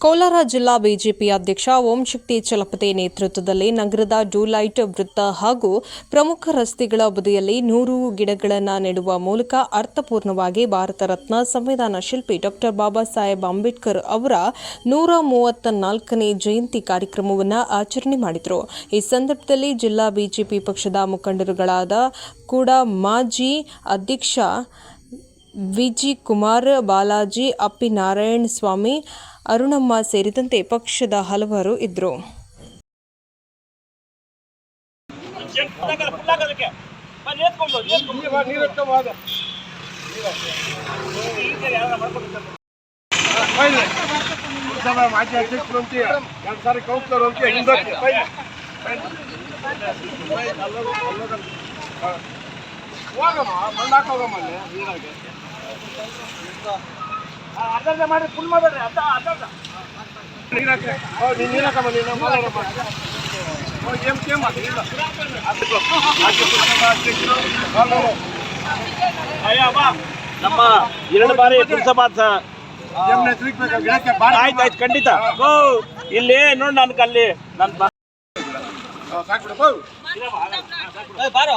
ಕೋಲಾರ ಜಿಲ್ಲಾ ಬಿಜೆಪಿ ಅಧ್ಯಕ್ಷ ಓಂಶಕ್ತಿ ಚಲಪತಿ ನೇತೃತ್ವದಲ್ಲಿ ನಗರದ ಡೂಲೈಟ್ ವೃತ್ತ ಹಾಗೂ ಪ್ರಮುಖ ರಸ್ತೆಗಳ ಬದಿಯಲ್ಲಿ ನೂರು ಗಿಡಗಳನ್ನು ನೆಡುವ ಮೂಲಕ ಅರ್ಥಪೂರ್ಣವಾಗಿ ಭಾರತ ರತ್ನ ಸಂವಿಧಾನ ಶಿಲ್ಪಿ ಡಾಕ್ಟರ್ ಬಾಬಾ ಸಾಹೇಬ್ ಅಂಬೇಡ್ಕರ್ ಅವರ ನೂರ ಮೂವತ್ತ ನಾಲ್ಕನೇ ಜಯಂತಿ ಕಾರ್ಯಕ್ರಮವನ್ನು ಆಚರಣೆ ಮಾಡಿದರು. ಈ ಸಂದರ್ಭದಲ್ಲಿ ಜಿಲ್ಲಾ ಬಿಜೆಪಿ ಪಕ್ಷದ ಮುಖಂಡರುಗಳಾದ ಕೂಡ ಮಾಜಿ ಅಧ್ಯಕ್ಷ ವಿಜಿ ಕುಮಾರ್ ಬಾಲಾಜಿ ಅಪ್ಪಿ ನಾರಾಯಣ ಸ್ವಾಮಿ, ಅರುಣಮ್ಮ ಸೇರಿದಂತೆ ಪಕ್ಷದ ಹಲವರು ಇದ್ದರು. ಮಾಜಿ ಅಧ್ಯಕ್ಷರು ಅಂತ ಎರಡು ಸಾರಿ ಕೌನ್ಸಿಲರ್ ಅಂತ ಹಿಂದಕ್ಕೆ ಹೋಗಮ್ಮ ಮಣ್ಣಾಕ ಹೋಗಮ್ಮ ಅಲ್ಲಿ ನೀರಾಗೆ. ಅರ್ಧ ಮಾಡಿ ಫುಲ್ ಮಾಡಬೇಡ್ರಿ ಅರ್ಧ ಅರ್ಧ ನೀರಾಕೆ ಓ ನೀನು ಮಾಡಿ ನಮ್ಮ ಎರಡು ಬಾರಿ ಪುರಸಭಾ ಆಯ್ತು ಆಯ್ತು ಖಂಡಿತ. ಗೋ ಇಲ್ಲಿ ನೋಡಿ ನನ್ಗೆ ಅಲ್ಲಿ. ನನ್ನ ಬಾರೋ.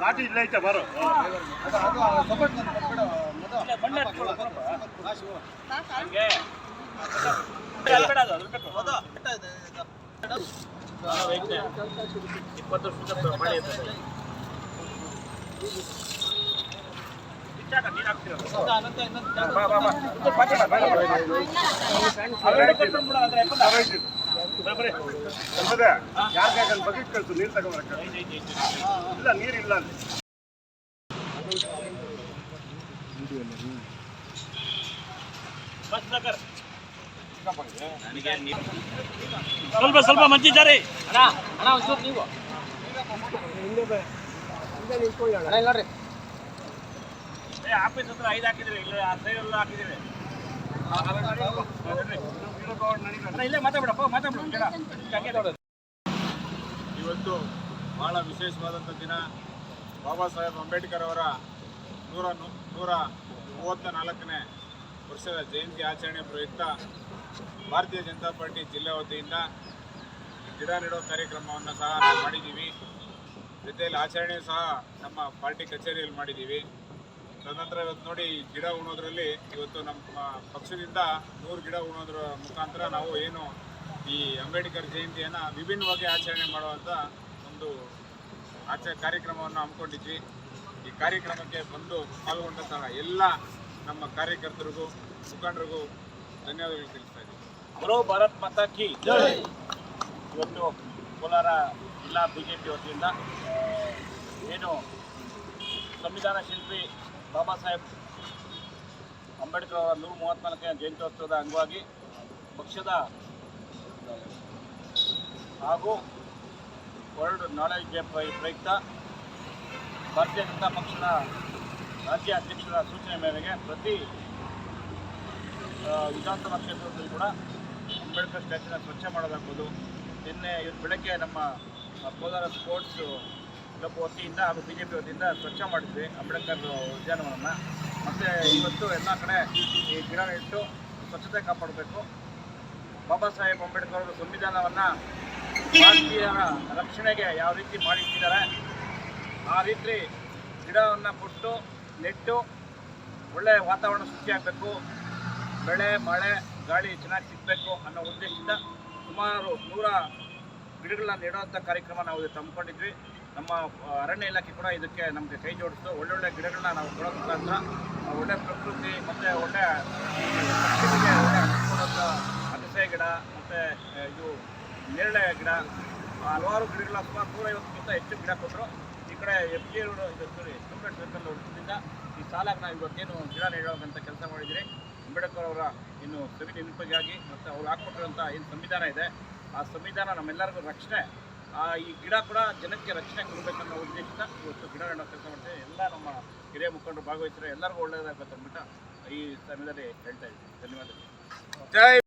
ಲಾಟಿ ಇಲ್ಲ ಐತೆ ಬರೋ ಇಪ್ಪತ್ತು ವರ್ಷದ. ಅಲ್ವದೆ? ಯಾರ್ ಬಕೆಟ್ ಕಳ್ಸು ನೀರು ಐತೆ. ಇಲ್ಲ ನೀರಿಲ್ಲ ಅಲ್ಲಿ. ಸ್ವಲ್ಪ ಸ್ವಲ್ಪ ಮಂಚಿದ್ದಾರೆ ಏ ಆಫೀಸ್ ಹತ್ರ ಐದು ಹಾಕಿದ್ರಿ ಇಲ್ಲ ಆ ಸೈಡ್ ಎಲ್ಲ ಹಾಕಿದ್ದೀವಿ ಅಣ್ಣ, ಇಲ್ಲೇ ಮಾತಾಡ್ಬಿಡಪ್ಪ ಮಾತಾಡ್ಬಿಡು ಜನ ಹಂಗೆ ಇವತ್ತು ಬಹಳ ವಿಶೇಷವಾದಂಥ ದಿನ. ಬಾಬಾ ಸಾಹೇಬ್ ಅಂಬೇಡ್ಕರ್ ಅವರ ನೂರ ನೂರ ಮೂವತ್ತ ನಾಲ್ಕನೇ ವರ್ಷದ ಜಯಂತಿ ಆಚರಣೆ ಪ್ರಯುಕ್ತ ಭಾರತೀಯ ಜನತಾ ಪಾರ್ಟಿ ಜಿಲ್ಲೆ ವತಿಯಿಂದ ಗಿಡ ನೆಡೋ ಕಾರ್ಯಕ್ರಮವನ್ನು ಸಹ ನಾವು ಮಾಡಿದ್ದೀವಿ. ಜೊತೆಯಲ್ಲಿ ಆಚರಣೆ ಸಹ ನಮ್ಮ ಪಾರ್ಟಿ ಕಚೇರಿಯಲ್ಲಿ ಮಾಡಿದ್ದೀವಿ. ತದನಂತರ ಇವತ್ತು ನೋಡಿ ಗಿಡ ಉಣೋದ್ರಲ್ಲಿ ಇವತ್ತು ನಮ್ಮ ಪಕ್ಷದಿಂದ ನೂರು ಗಿಡ ಉಣೋದ್ರ ಮುಖಾಂತರ ನಾವು ಏನು ಈ ಅಂಬೇಡ್ಕರ್ ಜಯಂತಿಯನ್ನು ವಿಭಿನ್ನವಾಗಿ ಆಚರಣೆ ಮಾಡುವಂಥ ಒಂದು ಆಚ ಕಾರ್ಯಕ್ರಮವನ್ನು ಹಮ್ಮಿಕೊಂಡಿದ್ವಿ. ಈ ಕಾರ್ಯಕ್ರಮಕ್ಕೆ ಬಂದು ಪಾಲ್ಗೊಂಡಂತಹ ಎಲ್ಲ ನಮ್ಮ ಕಾರ್ಯಕರ್ತರಿಗೂ ಮುಖಂಡರಿಗೂ ಧನ್ಯವಾದಗಳು ತಿಳಿಸ್ತಾ ಇದ್ದೀವಿ ಬರೋ ಭಾರತ್ ಮಾತಾ ಕಿ ಇವತ್ತು ಕೋಲಾರ ಜಿಲ್ಲಾ ಬಿಜೆಪಿ ಜೆ ಪಿ ವತಿಯಿಂದ ಏನು ಸಂವಿಧಾನ ಶಿಲ್ಪಿ ಬಾಬಾ ಸಾಹೇಬ್ ಅಂಬೇಡ್ಕರ್ ಅವರ ನೂರ ಮೂವತ್ತ್ನಾಲ್ಕನೇ ಜಯಂತ್ಯೋತ್ಸವದ ಅಂಗವಾಗಿ ಪಕ್ಷದ ಹಾಗೂ ವರ್ಲ್ಡ್ ನಾಲೆಜ್ ಡೇ ಪ್ರೈ- ಪ್ರಯುಕ್ತ ಭಾರತೀಯ ಜನತಾ ಪಕ್ಷದ ರಾಜ್ಯ ಅಧ್ಯಕ್ಷರ ಸೂಚನೆ ಮೇರೆಗೆ ಪ್ರತಿ ವಿಧಾನಸಭಾ ಕ್ಷೇತ್ರದಲ್ಲಿ ಕೂಡ ಅಂಬೇಡ್ಕರ್ ಸ್ಟ್ಯಾಚ್ಯೂನ ಸ್ವಚ್ಛ ಮಾಡೋದಾಗ್ಬೋದು ನಿನ್ನೆ ಇವತ್ತು ಬೆಳಗ್ಗೆ ನಮ್ಮ ಕೋಲಾರ ಸ್ಪೋರ್ಟ್ಸ್ ಕ್ಲಬ್ ವತಿಯಿಂದ ಹಾಗೂ ಬಿ ಜೆ ಪಿ ವತಿಯಿಂದ ಸ್ವಚ್ಛ ಮಾಡಿದ್ವಿ ಅಂಬೇಡ್ಕರ್ ಉದ್ಯಾನವನವನ್ನು. ಮತ್ತು ಇವತ್ತು ಎಲ್ಲ ಕಡೆ ಈ ಗಿಡ ನೆಟ್ಟು ಸ್ವಚ್ಛತೆ ಕಾಪಾಡಬೇಕು. ಬಾಬಾ ಸಾಹೇಬ್ ಅಂಬೇಡ್ಕರ್ ಅವರ ಸಂವಿಧಾನವನ್ನು ಭಾರತೀಯರ ರಕ್ಷಣೆಗೆ ಯಾವ ರೀತಿ ಮಾಡಿಟ್ಟಿದ್ದಾರೆ ಆ ರೀತಿ ಗಿಡವನ್ನು ಕೊಟ್ಟು ನೆಟ್ಟು ಒಳ್ಳೆಯ ವಾತಾವರಣ ಸೃಷ್ಟಿಯಾಗಬೇಕು ಬೆಳೆ, ಮಳೆ, ಗಾಳಿ ಚೆನ್ನಾಗಿ ಸಿಗಬೇಕು ಅನ್ನೋ ಉದ್ದೇಶದಿಂದ ಸುಮಾರು ನೂರ ಗಿಡಗಳನ್ನ ನೆಡುವಂಥ ಕಾರ್ಯಕ್ರಮ ನಾವು ಹಮ್ಮಿಕೊಂಡಿದ್ವಿ. ನಮ್ಮ ಅರಣ್ಯ ಇಲಾಖೆ ಕೂಡ ಇದಕ್ಕೆ ನಮಗೆ ಕೈ ಜೋಡಿಸ್ತು. ಒಳ್ಳೊಳ್ಳೆ ಗಿಡಗಳನ್ನ ನಾವು ಕೊಡೋ ಮುಖಾಂತರ ಒಳ್ಳೆ ಪ್ರಕೃತಿ ಮತ್ತು ಒಳ್ಳೆ ಪಕ್ಷಿಗಳಿಗೆ ಗಿಡ ಮತ್ತು ಇದು ನೇರಳೆ ಗಿಡ. ಹಲವಾರು ಗಿಡಗಳ ಸುಮಾರು ನೂರೈವತ್ತಕ್ಕಿಂತ ಹೆಚ್ಚು ಗಿಡ ಕೊಟ್ಟರು ಈ ಕಡೆ ಎಫ್ ಜಿ ರೋಡ್ ಇದು ಸ್ಟೂಡೆಂಟ್ ಸರ್ಕಲ್ ವೃತ್ತದಿಂದ ಈ ಸಾಲಾಗಿ ನಾವು ಇವತ್ತೇನು ಗಿಡ ನೆಡುವಂಥ ಕೆಲಸ ಮಾಡಿದ್ರಿ. ಅಂಬೇಡ್ಕರ್ ಅವರ ಇನ್ನು ಸವಿ ನೆನಪಿಗಾಗಿ ಮತ್ತು ಅವ್ರು ಹಾಕ್ಕೊಟ್ಟಿರೋಂಥ ಏನು ಸಂವಿಧಾನ ಇದೆ, ಆ ಸಂವಿಧಾನ ನಮ್ಮೆಲ್ಲರಿಗೂ ರಕ್ಷಣೆ. ಆ ಈ ಗಿಡ ಕೂಡ ಜನಕ್ಕೆ ರಕ್ಷಣೆ ಕೊಡಬೇಕನ್ನೋ ಉದ್ದೇಶದಿಂದ ಇವತ್ತು ಗಿಡ ನೆಡೋ ಕೆಲಸ ಮಾಡ್ತೀವಿ ಎಲ್ಲ ನಮ್ಮ ಹಿರಿಯ ಮುಖಂಡರು ಭಾಗವಹಿಸಿದ್ರೆ ಎಲ್ಲರಿಗೂ ಒಳ್ಳೆಯದಾಗತ್ತೆ ಅಂದ್ಬಿಟ್ಟು ಈ ಸಮಯದಲ್ಲಿ ಹೇಳ್ತಾ ಇದ್ದೀನಿ. ಧನ್ಯವಾದಗಳು. ಜೈ